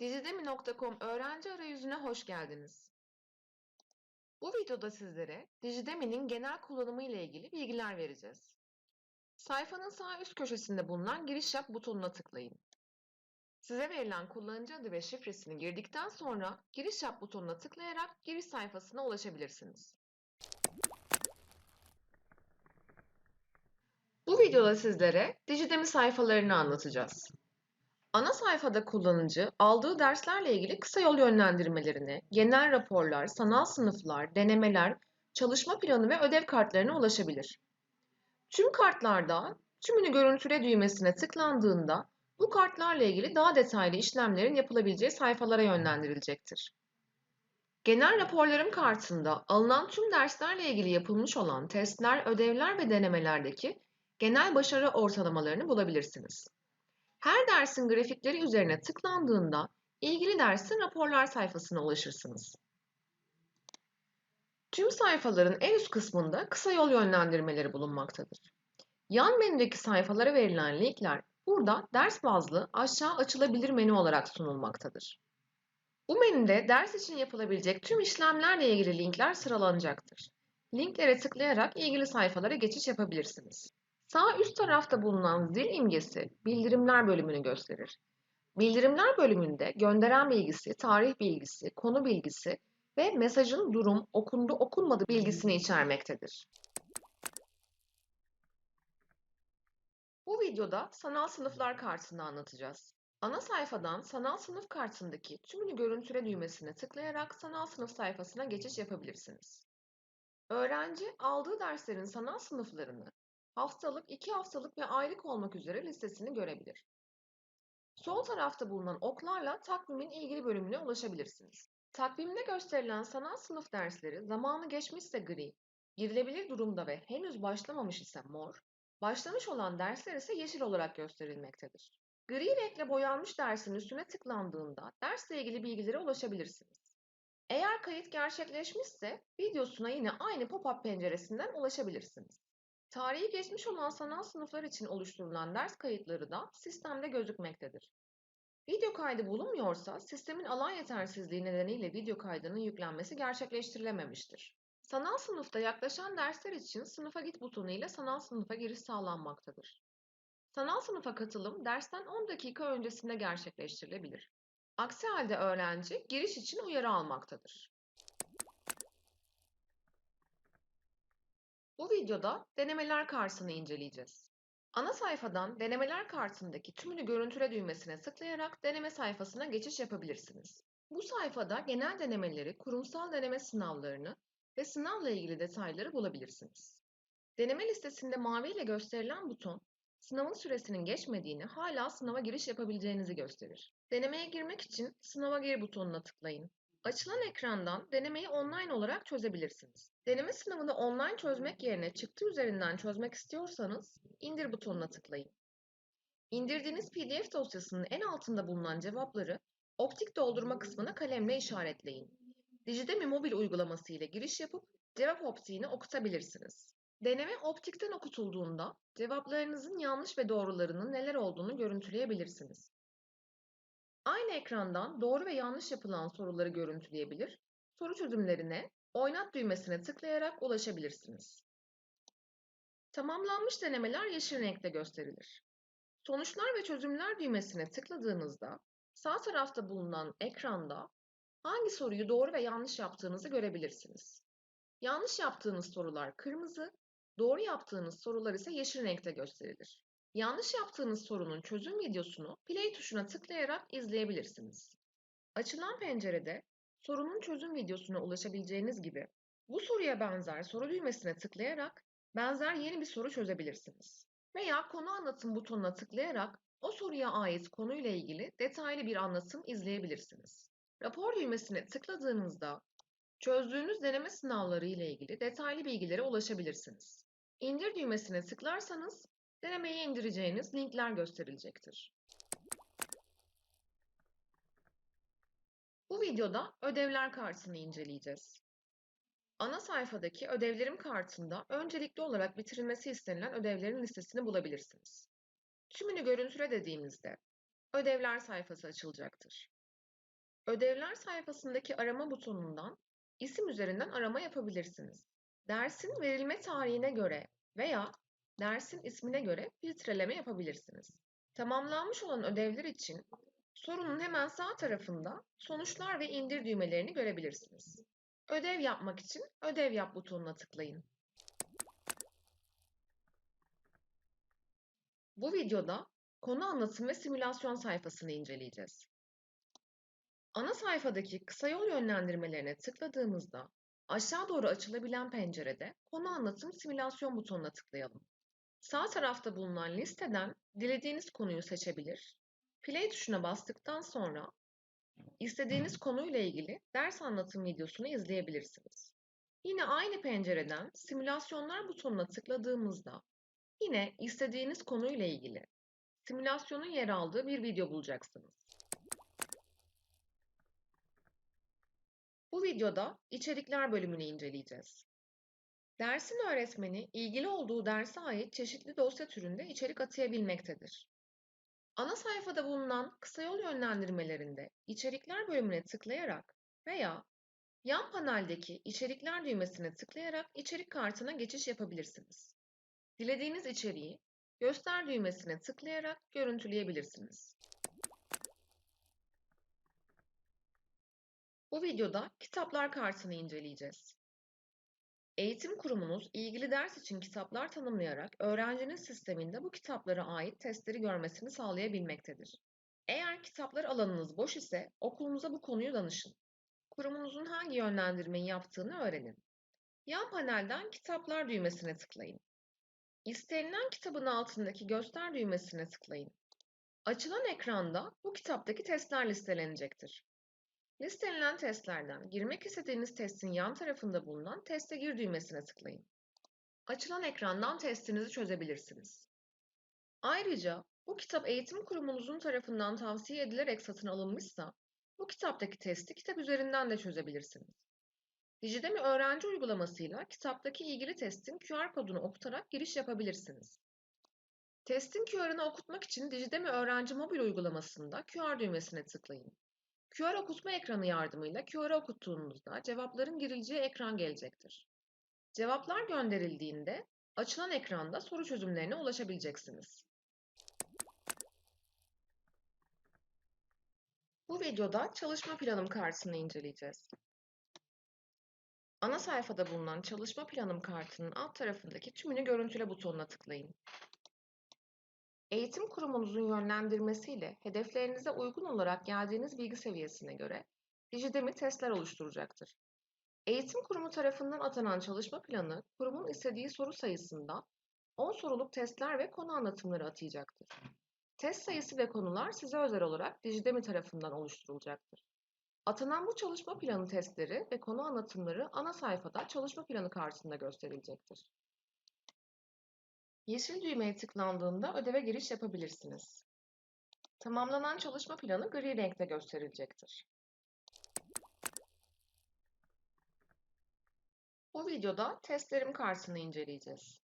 Dijidemi.com öğrenci arayüzüne hoş geldiniz. Bu videoda sizlere Dijidemi'nin genel kullanımı ile ilgili bilgiler vereceğiz. Sayfanın sağ üst köşesinde bulunan giriş yap butonuna tıklayın. Size verilen kullanıcı adı ve şifresini girdikten sonra giriş yap butonuna tıklayarak giriş sayfasına ulaşabilirsiniz. Bu videoda sizlere Dijidemi sayfalarını anlatacağız. Ana sayfada kullanıcı aldığı derslerle ilgili kısa yol yönlendirmelerine, genel raporlar, sanal sınıflar, denemeler, çalışma planı ve ödev kartlarına ulaşabilir. Tüm kartlarda tümünü görüntüle düğmesine tıklandığında bu kartlarla ilgili daha detaylı işlemlerin yapılabileceği sayfalara yönlendirilecektir. Genel raporlarım kartında alınan tüm derslerle ilgili yapılmış olan testler, ödevler ve denemelerdeki genel başarı ortalamalarını bulabilirsiniz. Her dersin grafikleri üzerine tıklandığında ilgili dersin raporlar sayfasına ulaşırsınız. Tüm sayfaların en üst kısmında kısa yol yönlendirmeleri bulunmaktadır. Yan menüdeki sayfalara verilen linkler burada ders bazlı aşağı açılabilir menü olarak sunulmaktadır. Bu menüde ders için yapılabilecek tüm işlemlerle ilgili linkler sıralanacaktır. Linklere tıklayarak ilgili sayfalara geçiş yapabilirsiniz. Sağ üst tarafta bulunan zil imgesi bildirimler bölümünü gösterir. Bildirimler bölümünde gönderen bilgisi, tarih bilgisi, konu bilgisi ve mesajın durum, okundu okunmadı bilgisini içermektedir. Bu videoda sanal sınıflar kartını anlatacağız. Ana sayfadan sanal sınıf kartındaki tümünü görüntüle düğmesine tıklayarak sanal sınıf sayfasına geçiş yapabilirsiniz. Öğrenci aldığı derslerin sanal sınıflarını haftalık, iki haftalık ve aylık olmak üzere listesini görebilir. Sol tarafta bulunan oklarla takvimin ilgili bölümüne ulaşabilirsiniz. Takvimde gösterilen sanal sınıf dersleri zamanı geçmişse gri, girilebilir durumda ve henüz başlamamış ise mor, başlamış olan dersler ise yeşil olarak gösterilmektedir. Gri renkle boyanmış dersin üstüne tıklandığında dersle ilgili bilgilere ulaşabilirsiniz. Eğer kayıt gerçekleşmişse videosuna yine aynı pop-up penceresinden ulaşabilirsiniz. Tarihi geçmiş olan sanal sınıflar için oluşturulan ders kayıtları da sistemde gözükmektedir. Video kaydı bulunmuyorsa sistemin alan yetersizliği nedeniyle video kaydının yüklenmesi gerçekleştirilememiştir. Sanal sınıfta yaklaşan dersler için sınıfa git butonu ile sanal sınıfa giriş sağlanmaktadır. Sanal sınıfa katılım dersten 10 dakika öncesinde gerçekleştirilebilir. Aksi halde öğrenci giriş için uyarı almaktadır. Bu videoda denemeler kartını inceleyeceğiz. Ana sayfadan denemeler kartındaki tümünü görüntüle düğmesine tıklayarak deneme sayfasına geçiş yapabilirsiniz. Bu sayfada genel denemeleri, kurumsal deneme sınavlarını ve sınavla ilgili detayları bulabilirsiniz. Deneme listesinde mavi ile gösterilen buton, sınavın süresinin geçmediğini, hala sınava giriş yapabileceğinizi gösterir. Denemeye girmek için sınava gir butonuna tıklayın. Açılan ekrandan denemeyi online olarak çözebilirsiniz. Deneme sınavını online çözmek yerine çıktı üzerinden çözmek istiyorsanız indir butonuna tıklayın. İndirdiğiniz PDF dosyasının en altında bulunan cevapları optik doldurma kısmına kalemle işaretleyin. Dijidemi mobil uygulaması ile giriş yapıp cevap optiğini okutabilirsiniz. Deneme optikten okutulduğunda cevaplarınızın yanlış ve doğrularının neler olduğunu görüntüleyebilirsiniz. Aynı ekrandan doğru ve yanlış yapılan soruları görüntüleyebilir, soru çözümlerine oynat düğmesine tıklayarak ulaşabilirsiniz. Tamamlanmış denemeler yeşil renkte gösterilir. Sonuçlar ve çözümler düğmesine tıkladığınızda sağ tarafta bulunan ekranda hangi soruyu doğru ve yanlış yaptığınızı görebilirsiniz. Yanlış yaptığınız sorular kırmızı, doğru yaptığınız sorular ise yeşil renkte gösterilir. Yanlış yaptığınız sorunun çözüm videosunu play tuşuna tıklayarak izleyebilirsiniz. Açılan pencerede sorunun çözüm videosuna ulaşabileceğiniz gibi bu soruya benzer soru düğmesine tıklayarak benzer yeni bir soru çözebilirsiniz. Veya konu anlatım butonuna tıklayarak o soruya ait konuyla ilgili detaylı bir anlatım izleyebilirsiniz. Rapor düğmesine tıkladığınızda çözdüğünüz deneme sınavları ile ilgili detaylı bilgilere ulaşabilirsiniz. İndir düğmesine tıklarsanız denemeyi indireceğiniz linkler gösterilecektir. Bu videoda ödevler kartını inceleyeceğiz. Ana sayfadaki ödevlerim kartında öncelikli olarak bitirilmesi istenilen ödevlerin listesini bulabilirsiniz. Tümünü görüntüle dediğimizde ödevler sayfası açılacaktır. Ödevler sayfasındaki arama butonundan isim üzerinden arama yapabilirsiniz. Dersin verilme tarihine göre veya dersin ismine göre filtreleme yapabilirsiniz. Tamamlanmış olan ödevler için sorunun hemen sağ tarafında sonuçlar ve indir düğmelerini görebilirsiniz. Ödev yapmak için ödev yap butonuna tıklayın. Bu videoda konu anlatım ve simülasyon sayfasını inceleyeceğiz. Ana sayfadaki kısa yol yönlendirmelerine tıkladığımızda aşağı doğru açılabilen pencerede konu anlatım simülasyon butonuna tıklayalım. Sağ tarafta bulunan listeden dilediğiniz konuyu seçebilir, play tuşuna bastıktan sonra istediğiniz konuyla ilgili ders anlatım videosunu izleyebilirsiniz. Yine aynı pencereden simülasyonlar butonuna tıkladığımızda yine istediğiniz konuyla ilgili simülasyonun yer aldığı bir video bulacaksınız. Bu videoda içerikler bölümünü inceleyeceğiz. Dersin öğretmeni ilgili olduğu derse ait çeşitli dosya türünde içerik atayabilmektedir. Ana sayfada bulunan kısa yol yönlendirmelerinde içerikler bölümüne tıklayarak veya yan paneldeki içerikler düğmesine tıklayarak içerik kartına geçiş yapabilirsiniz. Dilediğiniz içeriği göster düğmesine tıklayarak görüntüleyebilirsiniz. Bu videoda kitaplar kartını inceleyeceğiz. Eğitim kurumunuz ilgili ders için kitaplar tanımlayarak öğrencinin sisteminde bu kitaplara ait testleri görmesini sağlayabilmektedir. Eğer kitaplar alanınız boş ise okulumuza bu konuyu danışın. Kurumunuzun hangi yönlendirmeyi yaptığını öğrenin. Yan panelden kitaplar düğmesine tıklayın. İstenilen kitabın altındaki göster düğmesine tıklayın. Açılan ekranda bu kitaptaki testler listelenecektir. Listelenen testlerden girmek istediğiniz testin yan tarafında bulunan Teste gir düğmesine tıklayın. Açılan ekrandan testinizi çözebilirsiniz. Ayrıca bu kitap eğitim kurumunuzun tarafından tavsiye edilerek satın alınmışsa bu kitaptaki testi kitap üzerinden de çözebilirsiniz. Dijidemi öğrenci uygulamasıyla kitaptaki ilgili testin QR kodunu okutarak giriş yapabilirsiniz. Testin QR'ını okutmak için Dijidemi öğrenci mobil uygulamasında QR düğmesine tıklayın. QR okutma ekranı yardımıyla QR'ı okuttuğunuzda cevapların girileceği ekran gelecektir. Cevaplar gönderildiğinde açılan ekranda soru çözümlerine ulaşabileceksiniz. Bu videoda çalışma planım kartını inceleyeceğiz. Ana sayfada bulunan çalışma planım kartının alt tarafındaki tümünü görüntüle butonuna tıklayın. Eğitim kurumunuzun yönlendirmesiyle hedeflerinize uygun olarak geldiğiniz bilgi seviyesine göre Dijidemi testler oluşturacaktır. Eğitim kurumu tarafından atanan çalışma planı, kurumun istediği soru sayısında 10 soruluk testler ve konu anlatımları atayacaktır. Test sayısı ve konular size özel olarak Dijidemi tarafından oluşturulacaktır. Atanan bu çalışma planı testleri ve konu anlatımları ana sayfada çalışma planı kartında gösterilecektir. Yeşil düğmeye tıklandığında ödeve giriş yapabilirsiniz. Tamamlanan çalışma planı gri renkte gösterilecektir. Bu videoda testlerim kartını inceleyeceğiz.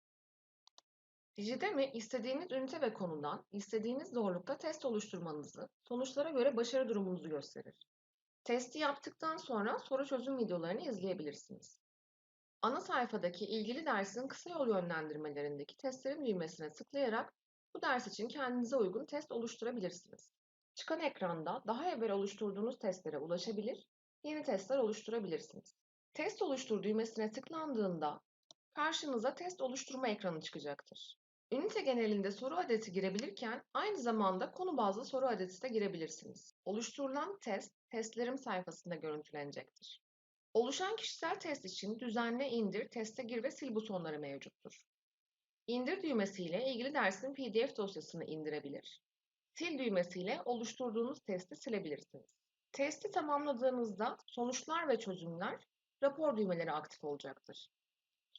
Dijidemi istediğiniz ünite ve konudan istediğiniz zorlukta test oluşturmanızı, sonuçlara göre başarı durumunuzu gösterir. Testi yaptıktan sonra soru çözüm videolarını izleyebilirsiniz. Ana sayfadaki ilgili dersin kısa yol yönlendirmelerindeki testlerin düğmesine tıklayarak bu ders için kendinize uygun test oluşturabilirsiniz. Çıkan ekranda daha evvel oluşturduğunuz testlere ulaşabilir, yeni testler oluşturabilirsiniz. Test oluştur düğmesine tıklandığında karşınıza test oluşturma ekranı çıkacaktır. Ünite genelinde soru adeti girebilirken aynı zamanda konu bazlı soru adeti de girebilirsiniz. Oluşturulan test, testlerim sayfasında görüntülenecektir. Oluşan kişisel test için düzenle, indir, teste gir ve sil butonları mevcuttur. İndir düğmesiyle ilgili dersin PDF dosyasını indirebilir. Sil düğmesiyle oluşturduğunuz testi silebilirsiniz. Testi tamamladığınızda sonuçlar ve çözümler rapor düğmeleri aktif olacaktır.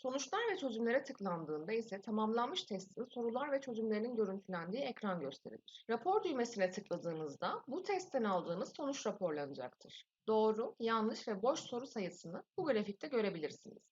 Sonuçlar ve çözümlere tıklandığında ise tamamlanmış testin sorular ve çözümlerinin görüntülendiği ekran gösterilir. Rapor düğmesine tıkladığınızda bu testten aldığınız sonuç raporlanacaktır. Doğru, yanlış ve boş soru sayısını bu grafikte görebilirsiniz.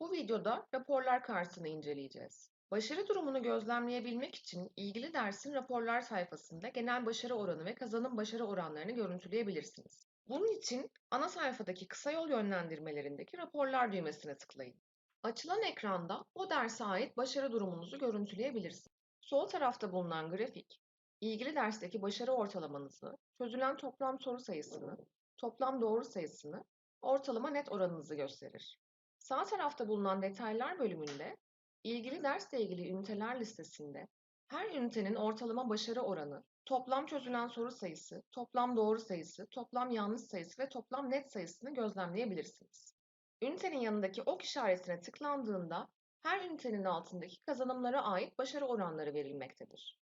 Bu videoda raporlar kartını inceleyeceğiz. Başarı durumunu gözlemleyebilmek için ilgili dersin raporlar sayfasında genel başarı oranı ve kazanım başarı oranlarını görüntüleyebilirsiniz. Bunun için ana sayfadaki kısa yol yönlendirmelerindeki raporlar düğmesine tıklayın. Açılan ekranda o derse ait başarı durumunuzu görüntüleyebilirsiniz. Sol tarafta bulunan grafik, ilgili dersteki başarı ortalamanızı, çözülen toplam soru sayısını, toplam doğru sayısını, ortalama net oranınızı gösterir. Sağ tarafta bulunan detaylar bölümünde ilgili dersle ilgili üniteler listesinde her ünitenin ortalama başarı oranı, toplam çözülen soru sayısı, toplam doğru sayısı, toplam yanlış sayısı ve toplam net sayısını gözlemleyebilirsiniz. Ünitenin yanındaki ok işaretine tıklandığında her ünitenin altındaki kazanımlara ait başarı oranları verilmektedir.